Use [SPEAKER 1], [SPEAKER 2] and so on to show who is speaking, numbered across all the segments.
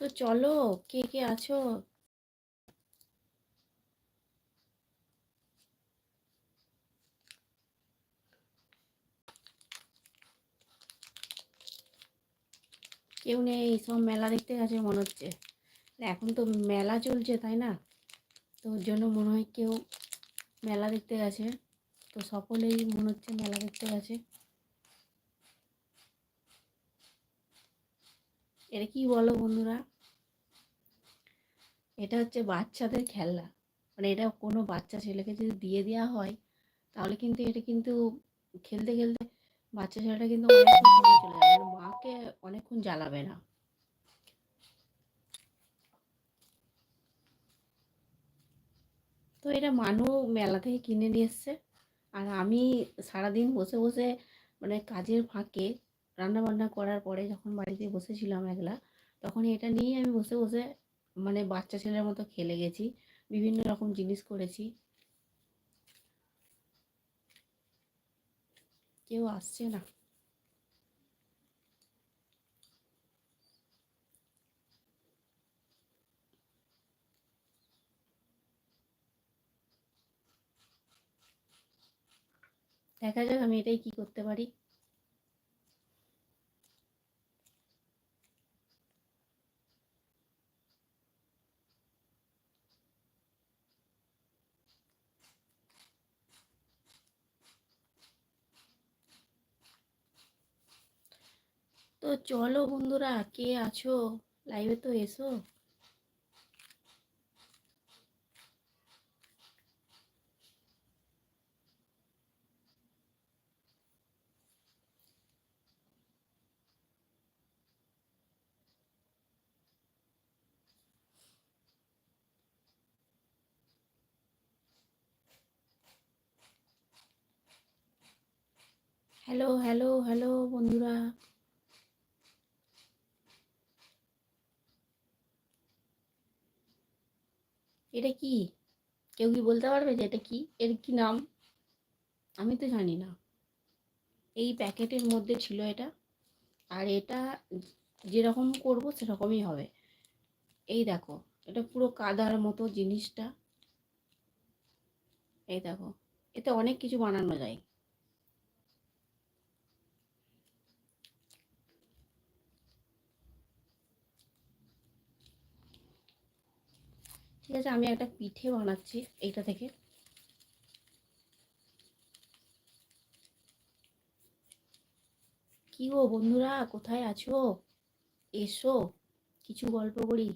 [SPEAKER 1] তো চলো, কে কে আছো? কেউ নেই, সব মেলা দেখতে গেছে মনে হচ্ছে। এখন তো মেলা চলছে, তাই না? তো ওর জন্য মনে হয় কেউ মেলা দেখতে গেছে। তো সকলেই মনে হচ্ছে মেলা দেখতে গেছে। এটা কি বলো বন্ধুরা? এটা হচ্ছে বাচ্চাদের খেলনা। মানে এটা কোনো বাচ্চা ছেলেকে যদি দিয়ে দেওয়া হয়, তাহলে কিন্তু এটা কিন্তু খেলতে খেলতে বাচ্চা ছেলেটা কিন্তু অনেকক্ষণ চলে যাবে। মানে মাকে অনেকক্ষণ জ্বালাবে না। তো এটা মানু মেলা থেকে কিনে নিয়ে এসছে। আর আমি সারাদিন বসে বসে মানে কাজের ফাঁকে রান্না বান্না করার পরে যখন বাড়িতে বসেছিলাম একলা তখন এটা নিয়েই আমি বসে বসে মানে বাচ্চা ছেলের মতো খেলে গেছি, বিভিন্ন রকম জিনিস করেছি। কেউ আসছে না। দেখা যাক আমি এটাই কি করতে পারি। তো চলো বন্ধুরা কে আছো? লাইভে তো এসো। হ্যালো হ্যালো হ্যালো বন্ধুরা। এটা কি? কেউ কি বলতে পারবে যে এটা কি? এর কি নাম? আমি তো জানি না। এই প্যাকেটের মধ্যে ছিল এটা। আর এটা যেরকম করব সেরকমই হবে। এই দেখো, এটা পুরো কাদার মতো জিনিসটা। এই দেখো, এতে অনেক কিছু বানানো যায়। ঠিক আছে, আমি একটা পিঠে বানাচ্ছি এইটা থেকে। কি গো বন্ধুরা, কোথায় আছো? এসো, কিছু গল্প করি।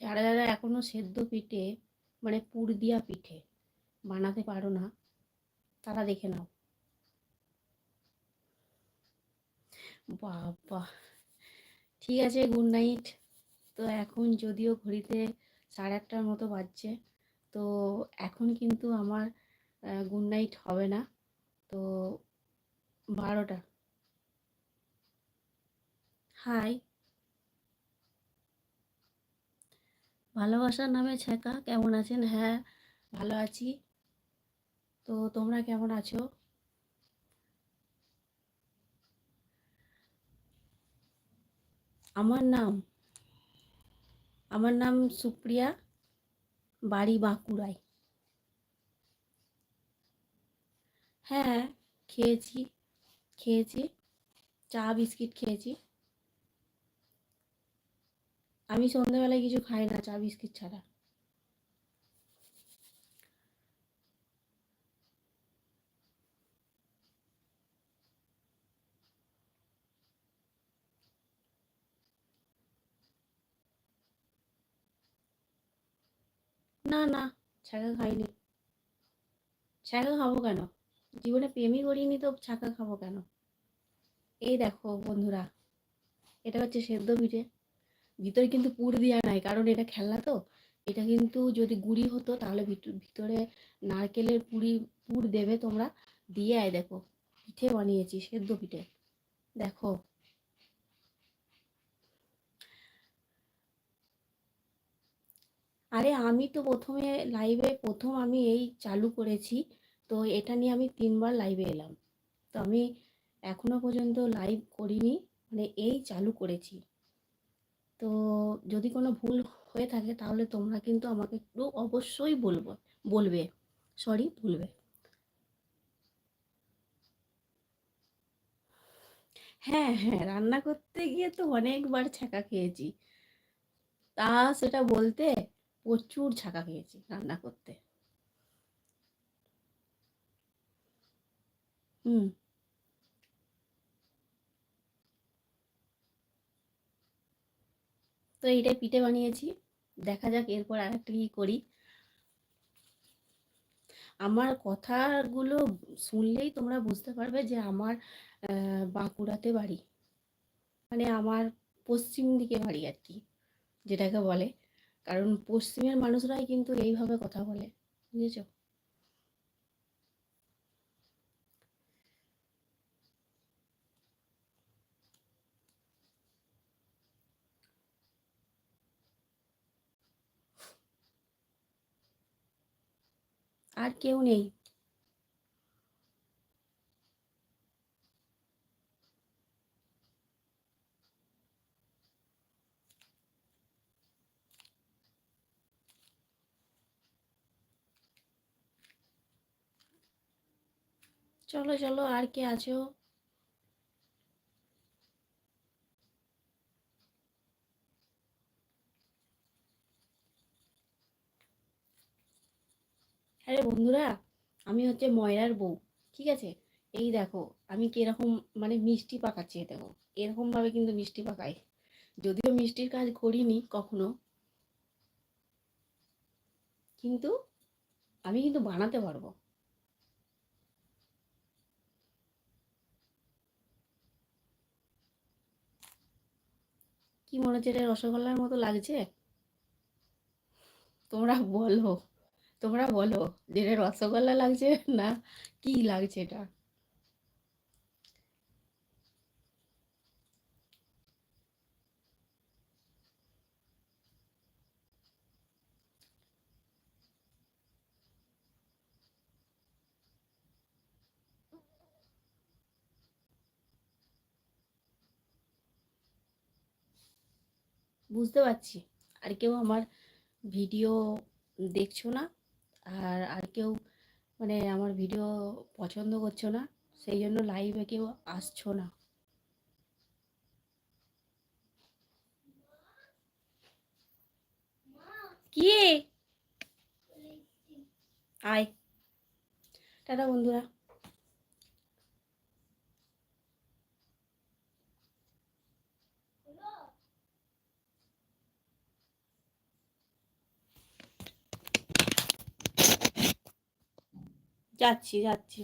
[SPEAKER 1] যারা যারা এখনও সেদ্ধ পিঠে মানে পুর দিয়া পিঠে বানাতে পারো না, তারা দেখে নাও। বাবা, ঠিক আছে গুড নাইট তো এখন যদিও ঘড়িতে সাড়ে আটটার মতো বাজছে, তো এখন কিন্তু আমার গুড নাইট হবে না। তো বারোটা। হাই ভালোবাসার নামে ছেঁকা কেমন আছেন? হ্যাঁ ভালো আছি। তো তোমরা কেমন আছো? আমার নাম আমার নাম সুপ্রিয়া বাড়ি বাঁকুড়ায়। হ্যাঁ খেয়েছি খেয়েছি, চা, বিস্কিট খেয়েছি। আমি সন্ধ্যাবেলায় কিছু খাই না, চা, বিস্কিট ছাড়া। না না ছাকা খাইনি। ছাকা খাব কেন? জীবনে প্রেমই করিনি তো ছাকা খাব কেন? এই দেখো বন্ধুরা, এটা হচ্ছে সেদ্ধ পিঠে। ভিতরে কিন্তু পুর দেওয়া নাই। কারণ এটা খেলনা তো। এটা কিন্তু যদি গুড়ি হতো তাহলে ভিতরে নারকেলের পুরি, পুর দেবে তোমরা। দিয়ে আয় দেখো, পিঠে বানিয়েছি, সেদ্ধ পিঠে। দেখো। আরে আমি তো প্রথমে লাইভে প্রথম আমি এই চালু করেছি। তো এটা নিয়ে আমি তিনবার লাইভে এলাম। তো আমি এখনও পর্যন্ত লাইভ করিনি। মানে এই চালু করেছি। তো যদি কোনো ভুল হয়ে থাকে তাহলে তোমরা কিন্তু আমাকে একটু অবশ্যই বলব, বলবে সরি বলবে। হ্যাঁ হ্যাঁ রান্না করতে গিয়ে তো অনেকবার ছ্যাঁকা খেয়েছি। তা সেটা বলতে প্রচুর ছ্যাঁকা খেয়েছি রান্না করতে। হুম। তো এইটাই পিঠে বানিয়েছি। দেখা যাক এরপর আরেকটা কি করি। আমার কথাগুলো শুনলেই তোমরা বুঝতে পারবে যে আমার বাঁকুড়াতে বাড়ি। মানে আমার পশ্চিম দিকে বাড়ি আর কি, যেটাকে বলে। কারণ পশ্চিমের মানুষরাই কিন্তু এইভাবে কথা বলে, বুঝেছ? আর কেউ নেই। চলো চলো আর কে আছো? আরে বন্ধুরা, আমি হচ্ছে ময়রার বউ, ঠিক আছে? এই দেখো, আমি কীরকম মানে মিষ্টি পাকাচ্ছি দেখো। এরকমভাবে কিন্তু মিষ্টি পাকাই। যদিও মিষ্টির কাজ করিনি কখনো, কিন্তু আমি কিন্তু বানাতে পারব। কি মনে হচ্ছে এটা রসগোল্লার মতো লাগছে? তোমরা বলো। তোমরা বলো যে রসগোল্লা লাগছে না কি লাগছে এটা? বুঝতে পারছি। আর কেউ আমার ভিডিও দেখছ না? আর আর কেউ মানে আমার ভিডিও পছন্দ করছ না সেই জন্য লাইভে কেউ আসছো না। কি? আয়। টাটা বন্ধুরা। যাচ্ছি যাচ্ছি